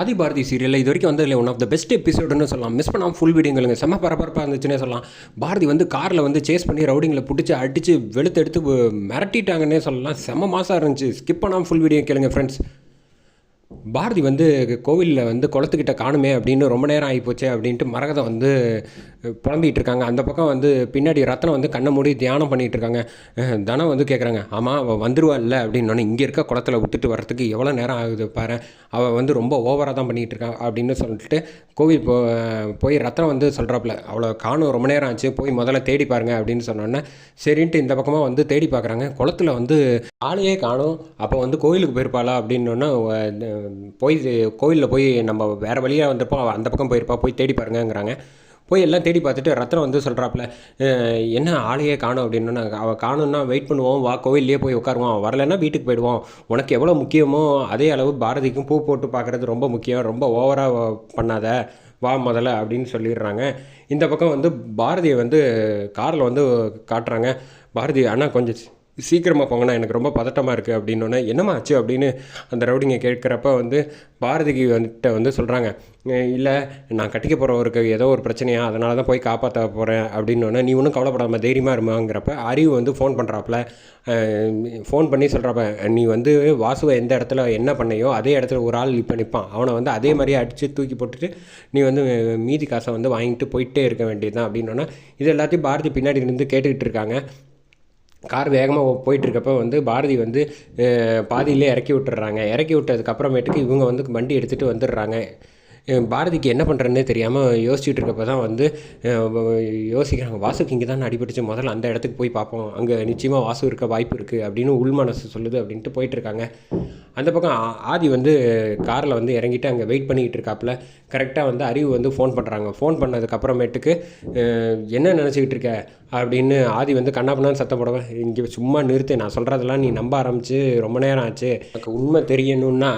ஆதி பாரதி சீரியலில் இது வரைக்கும் வந்ததில்லை. ஒன் ஆஃப் த பெஸ்ட் எபிசோடுன்னு சொல்லலாம். மிஸ் பண்ணாமல் ஃபுல் வீடியோங்களுங்க. செம்ம பரபரப்பாக இருந்துச்சுன்னே சொல்லலாம். பாரதி வந்து காரில் வந்து சேஸ் பண்ணி ரவுடிங்கில் பிடிச்சி அடித்து வெளுத்து எடுத்து மிரட்டிட்டாங்கன்னே சொல்லலாம். செம்ம மாதம் இருந்துச்சு. ஸ்கிப் பண்ணாமல் ஃபுல் வீடியோ கேளுங்க ஃப்ரெண்ட்ஸ் பாரதி வந்து கோவிலில் வந்து குளத்துக்கிட்ட காணுமே அப்படின்னு ரொம்ப நேரம் ஆகிப்போச்சே அப்படின்ட்டு மரகதம் வந்து புலம்பிகிட்டு இருக்காங்க. அந்த பக்கம் வந்து பின்னாடி ரத்னம் வந்து கண்ணை மூடி தியானம் பண்ணிகிட்டு இருக்காங்க. தனம் வந்து கேட்குறாங்க ஆமாம் அவள் வந்துருவா இல்லை அப்படின்னு இங்கே இருக்க குளத்துல விட்டுட்டு வரத்துக்கு எவ்வளோ நேரம் ஆகுது பாரு அவள் வந்து ரொம்ப ஓவராக தான் பண்ணிகிட்டு இருக்கா அப்படின்னு சொல்லிட்டு கோவில் போ போய் ரத்னம் வந்து சொல்கிறாப்புல அவ்வளோ காணும் ரொம்ப நேரம் ஆச்சு போய் முதல்ல தேடி பாருங்க அப்படின்னு சொன்னோன்னே சரின்ட்டு இந்த பக்கமாக வந்து தேடி பார்க்குறாங்க குளத்துல வந்து ஆளையே காணும் அப்போ வந்து கோயிலுக்கு போயிருப்பாளா அப்படின்னோன்னா போய் கோயிலில் போய் நம்ம வேறு வழியாக வந்திருப்போம். அவள் அந்த பக்கம் போயிருப்பா. போய் தேடி பாருங்கங்கிறாங்க. போய் எல்லாம் தேடி பார்த்துட்டு ரத்னம் வந்து சொல்கிறாப்புல என்ன ஆளையே காணும்? அப்படின்னா அவள் காணும்னா வெயிட் பண்ணுவோம். வா கோயில்லையே போய் உட்காருவோம். வரலைன்னா வீட்டுக்கு போயிடுவோம். உனக்கு எவ்வளோ முக்கியமோ அதே அளவு பாரதிக்கும் பூ போட்டு பார்க்குறது ரொம்ப முக்கியம். ரொம்ப ஓவராக பண்ணாத. வா முதல்ல அப்படின்னு சொல்லிடுறாங்க. இந்த பக்கம் வந்து பாரதியை வந்து காரில் வந்து காட்டுறாங்க. பாரதி அண்ணா கொஞ்சம் சீக்கிரமாக போங்கண்ணா எனக்கு ரொம்ப பதட்டமாக இருக்குது அப்படின்னோடனே என்னம்மா ஆச்சு? அப்படின்னு அந்த ரவுடிங்க கேட்குறப்ப வந்து பாரதிக்கு வந்துட்ட வந்து சொல்கிறாங்க இல்லை நான் கட்டிக்க போகிறவருக்கு ஏதோ ஒரு பிரச்சனையா அதனால தான் போய் காப்பாற்ற போகிறேன் அப்படின்னோடனே நீ ஒன்றும் கவலைப்படாமல் தைரியமாக இருமாங்கிறப்ப அறிவு வந்து ஃபோன் பண்ணுறாப்புல ஃபோன் பண்ணி சொல்கிறப்ப நீ வந்து வாசுவை எந்த இடத்துல என்ன பண்ணையோ அதே இடத்துல ஒரு ஆள் இப்போ நிற்பான் அவனை வந்து அதே மாதிரியே அடித்து தூக்கி போட்டுட்டு நீ வந்து மீதி காசை வந்து வாங்கிட்டு போயிட்டே இருக்க வேண்டியது தான் அப்படின்னோன்னா இது எல்லாத்தையும் பாரதி பின்னாடி இருந்து கேட்டுக்கிட்டு இருக்காங்க. கார் வேகமாக போயிட்டுருக்கப்போ வந்து பாரதி வந்து பாதியிலே இறக்கி விட்டுறாங்க. இறக்கி விட்டதுக்கப்புறமேட்டுக்கு இவங்க வந்து வண்டி எடுத்துகிட்டு வந்துடுறாங்க. பாரதிக்கு என்ன பண்ணுறதுனே தெரியாமல் யோசிச்சுட்டு இருக்கப்ப தான் வந்து யோசிக்கிறாங்க. வாசுக்கு இங்கே தான் அடிபட்டுச்சு. முதல்ல அந்த இடத்துக்கு போய் பார்ப்போம். அங்கே நிச்சயமாக வாசு இருக்க வாய்ப்பு இருக்குது அப்படின்னு உள் மனசு சொல்லுது அப்படின்ட்டு போயிட்டுருக்காங்க. அந்த பக்கம் ஆ- ஆதி வந்து காரில் வந்து இறங்கிட்டு அங்கே வெயிட் பண்ணிக்கிட்டு இருக்காப்புல. கரெக்டாக வந்து அறிவு வந்து ஃபோன் பண்ணுறாங்க ஃபோன் பண்ணதுக்கப்புறமேட்டுக்கு என்ன நினச்சிக்கிட்டு இருக்க? அப்படின்னு ஆதி வந்து கண்ணாப்பண்ணான்னு சத்தம் போடுவேன் இங்கே சும்மா நிறுத்து. நான் சொல்கிறதெல்லாம் நீ நம்ப ஆரம்பிச்சு ரொம்ப நேரம் ஆச்சு. எனக்கு உண்மை தெரியணும்னா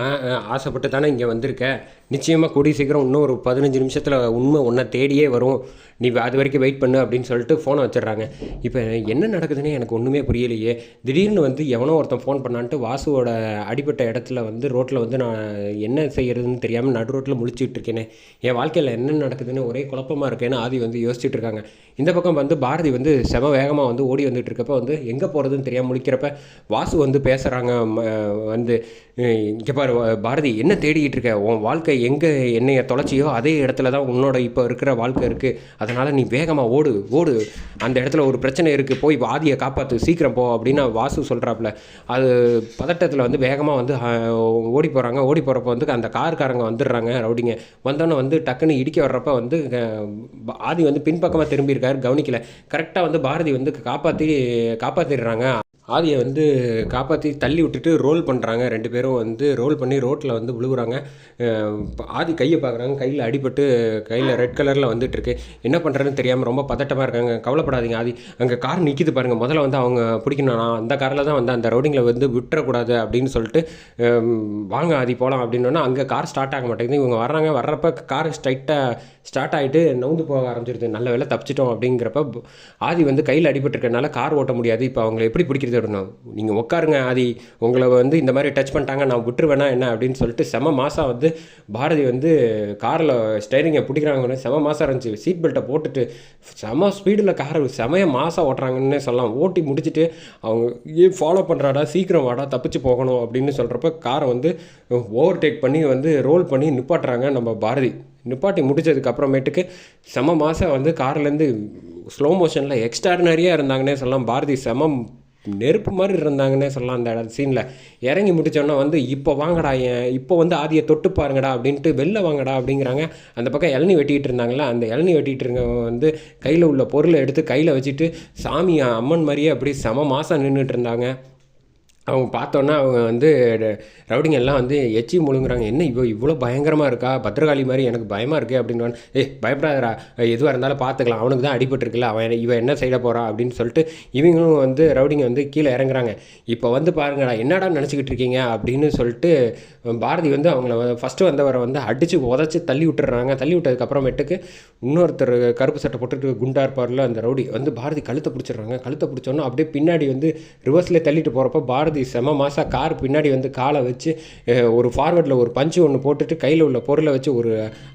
ஆசைப்பட்டு தானே இங்கே வந்திருக்க. நிச்சயமாக கூடிய சீக்கிரம் இன்னும் ஒரு பதினஞ்சு நிமிஷத்தில் உண்மை உன்னை தேடியே வரும். நீ அது வரைக்கும் வெயிட் பண்ணு அப்படின்னு சொல்லிட்டு ஃபோனை வச்சிடுறாங்க. இப்போ என்ன நடக்குதுன்னு எனக்கு ஒன்றுமே புரியலையே. திடீர்னு வந்து எவனோ ஒருத்தன் ஃபோன் பண்ணான்ட்டு வாசுவோட அடிப்பட்ட இடத்துல வந்து ரோட்டில் வந்து நான் என்ன செய்கிறதுன்னு தெரியாமல் நடு ரோட்டில் முழிச்சிட்டு இருக்கேனே. என் வாழ்க்கையில் என்ன நடக்குதுன்னு ஒரே குழப்பமாக இருக்கேன்னு ஆதி வந்து யோசிச்சுட்டு இருக்காங்க. இந்த பக்கம் வந்து பாரதி வந்து செம வேகமாக வந்து ஓடி வந்துட்டு இருக்கப்ப வந்து எங்கே போகிறதுன்னு தெரியாமல் முழிக்கிறப்ப வாசு வந்து பேசுகிறாங்க வந்து இங்கே பாரு பாரதி என்ன தேடிக்கிட்டு இருக்க? உன் வாழ்க்கை எங்கே என்னைய தொலைச்சியோ அதே இடத்துல தான் உன்னோட இப்போ இருக்கிற வாழ்க்கை இருக்குது அதனால் நீ வேகமாக ஓடு ஓடு. அந்த இடத்துல ஒரு பிரச்சனை இருக்குது போய் ஆதியை காப்பாற்று சீக்கிரம் போ அப்படின்னு வாசு சொல்கிறாப்புல அது பதட்டத்தில் வந்து வேகமாக வந்து ஓடி போகிறாங்க ஓடி போகிறப்ப வந்து அந்த கார்காரங்க வந்துடுறாங்க ரவுடிங்க. வந்தோன்னே வந்து டக்குன்னு இடிக்க வர்றப்ப வந்து ஆதி வந்து பின்பக்கமாக திரும்பியிருக்காரு கவனிக்கல. கரெக்டாக வந்து பாரதி வந்து காப்பாற்றி காப்பாற்றிடுறாங்க ஆதியை வந்து காப்பாற்றி தள்ளி விட்டுட்டு ரோல் பண்ணுறாங்க ரெண்டு பேரும் வந்து ரோல் பண்ணி ரோட்டில் வந்து விழுகுறாங்க. ஆதி கையை பார்க்குறாங்க. கையில் அடிபட்டு கையில் ரெட் கலரில் வந்துட்டுருக்கு. என்ன பண்ணுறதுன்னு தெரியாமல் ரொம்ப பதட்டமாக இருக்காங்க. கவலைப்படாதீங்க ஆதி. அங்கே கார் நிற்கிது பாருங்கள் முதல்ல வந்து அவங்க பிடிக்கணும். அந்த காரில் தான் வந்து அந்த ரோடிங்கில் வந்து விட்டுறக்கூடாது அப்படின்னு சொல்லிட்டு வாங்க ஆதி போகலாம் அப்படின்னா அங்கே கார் ஸ்டார்ட் ஆக மாட்டேங்குது. இவங்க வர்றாங்க. வர்றப்ப கார் ஸ்ட்ரைட்டாக ஸ்டார்ட் ஆகிட்டு நவுந்து போக ஆரம்பிச்சிருது. நல்ல வேலை தப்பிச்சிட்டோம் அப்படிங்கிறப்ப ஆதி வந்து கையில் அடிபட்டுருக்கனால கார் ஓட்ட முடியாது. இப்போ அவங்களை எப்படி பிடிக்கிறது அப்படின்னா நீங்கள் உட்காருங்க ஆதி. உங்களை வந்து இந்த மாதிரி டச் பண்ணிட்டாங்க நான் விட்டுருவேனா என்ன அப்படின்னு சொல்லிட்டு செம மாதம் வந்து பாரதி வந்து காரில் ஸ்டைரிங்கை பிடிக்கிறாங்கன்னு செம மாதம் இருந்துச்சு. சீட் பெல்ட்டை போட்டுட்டு செம ஸ்பீடில் கார் செமைய மாதம் ஓட்டுறாங்கன்னே சொல்லலாம். ஓட்டி முடிச்சுட்டு அவங்க ஏன் ஃபாலோ பண்ணுறாடா சீக்கிரம் வாடா தப்பிச்சு போகணும் அப்படின்னு சொல்கிறப்ப காரை வந்து ஓவர்டேக் பண்ணி வந்து ரோல் பண்ணி நிப்பாட்டுறாங்க நம்ம பாரதி. நிப்பாட்டி முடிச்சதுக்கு அப்புறமேட்டுக்கு செம மாதம் வந்து கார்லேருந்து ஸ்லோ மோஷனில் எக்ஸ்ட்ராடினரியாக இருந்தாங்கன்னே சொல்லலாம். பாரதி செம நெருப்பு மாதிரி இருந்தாங்கன்னே சொல்லலாம் அந்த சீனில். இறங்கி முடித்தோன்னா வந்து இப்போ வாங்கடா ஏன் இப்போ வந்து ஆதியை தொட்டு பாருங்கடா அப்படின்ட்டு வெளில வாங்கடா அப்படிங்கிறாங்க. அந்த பக்கம் இளநி வெட்டிகிட்டு இருந்தாங்களே அந்த இளநி வெட்டிகிட்டு இருக்கவங்க வந்து கையில் உள்ள பொருளை எடுத்து கையில் வச்சுட்டு சாமி அம்மன் மாதிரியே அப்படி செம மாதம் நின்றுட்டு இருந்தாங்க. அவங்க பார்த்தோன்னா அவங்க வந்து ரவுடிங்க எல்லாம் வந்து எச்சி முழுங்குறாங்க. என்ன இவ்வளோ இவ்வளோ பயங்கரமாக இருக்கா? பத்திரகாளி மாதிரி எனக்கு பயமாக இருக்குது அப்படின்னு ஏ பயப்படாதடா. எதுவாக இருந்தாலும் பார்த்துக்கலாம். அவனுக்கு தான் அடிபட்டுருக்குல்ல. அவன் இவன் என்ன செய்ய போகிறா அப்படின்னு சொல்லிட்டு இவங்களும் வந்து ரவுடிங்க வந்து கீழே இறங்குறாங்க. இப்போ வந்து பாருங்கடா. என்னடா நினச்சிக்கிட்டு இருக்கீங்க? அப்படின்னு சொல்லிட்டு பாரதி வந்து அவங்கள ஃபஸ்ட்டு வந்தவரை வந்து அடித்து உதச்சி தள்ளி விட்டுறாங்க. தள்ளி விட்டதுக்கப்புறமேட்டுக்கு இன்னொருத்தர் கருப்பு சட்டை போட்டுட்டு குண்டா இருப்பார்ல அந்த ரவுடி வந்து பாரதி கழுத்தை பிடிச்சிடுறாங்க. கழுத்தை பிடிச்சோன்னா அப்படியே பின்னாடி வந்து ரிவர்ஸில் தள்ளிட்டு போகிறப்ப பாரதி பாரதி செம மாசா கார் பின்னாடி வந்து காலை வச்சு ஒரு ஃபார்வர்டில் ஒரு பஞ்சு ஒன்று போட்டுட்டு கையில் உள்ள பொருளை வச்சு ஒரு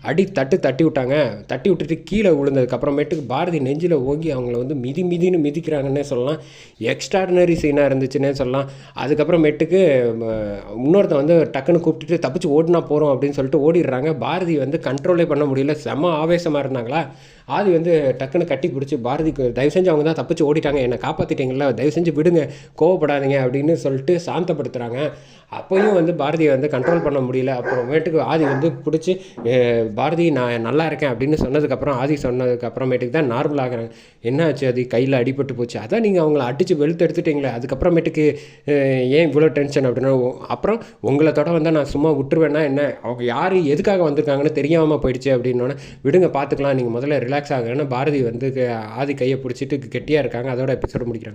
அடி தட்டு தட்டி விட்டாங்க. தட்டி விட்டுட்டு கீழே விழுந்ததுக்கப்புறமேட்டுக்கு பாரதி நெஞ்சில் ஓங்கி அவங்கள வந்து மிதி மிதின்னு மிதிக்கிறாங்கன்னே சொல்லலாம். எக்ஸ்ட்ராடினரி சீனாக இருந்துச்சுன்னே சொல்லலாம். அதுக்கப்புறமேட்டுக்கு இன்னொருத்த வந்து டக்குன்னு கூப்பிட்டுட்டு தப்பிச்சு ஓடினா போகிறோம் அப்படின்னு சொல்லிட்டு ஓடிடுறாங்க. பாரதி வந்து கண்ட்ரோலே பண்ண முடியல. செம ஆவேசமாக இருந்தாங்களா? ஆதி வந்து டக்குன்னு கட்டி பிடிச்சி பாரதிக்கு தயவு செஞ்சு அவங்க தான் தப்பிச்சு ஓடிட்டாங்க. என்னை காப்பாற்றிட்டீங்களா தயவு செஞ்சு விடுங்க கோவப்படாதீங்க அப்படின்னு சொல்லிட்டு சாந்தப்படுத்துகிறாங்க அப்போயும் வந்து பாரதியை வந்து கண்ட்ரோல் பண்ண முடியல. அப்புறமேட்டுக்கு ஆதி வந்து பிடிச்சி பாரதி நான் நல்லா இருக்கேன் அப்படின்னு சொன்னதுக்கப்புறம் ஆதி சொன்னதுக்கு அப்புறமேட்டுக்கு தான் நார்மல் ஆகிறாங்க என்ன ஆச்சு அது? கையில் அடிபட்டு போச்சு. அதான் நீங்கள் அவங்கள அடித்து வெளுத்து எடுத்துட்டீங்களே. அதுக்கப்புறமேட்டுக்கு ஏன் இவ்வளோ டென்ஷன் அப்படின்னா. அப்புறம் உங்களை தொட வந்தால் நான் சும்மா விட்டுருவேன்னா என்ன? அவங்க யார்? எதுக்காக வந்திருக்காங்கன்னு தெரியாமல் போயிடுச்சு அப்படின்னோடனே விடுங்க பார்த்துக்கலாம் நீங்கள் முதல்ல ரிலாக்ஸ் ஆகுன்னு பாரதி வந்து ஆதி கையை பிடிச்சிட்டு கெட்டியாக இருக்காங்க. அதோட எபிசோடு முடிக்கிறாங்க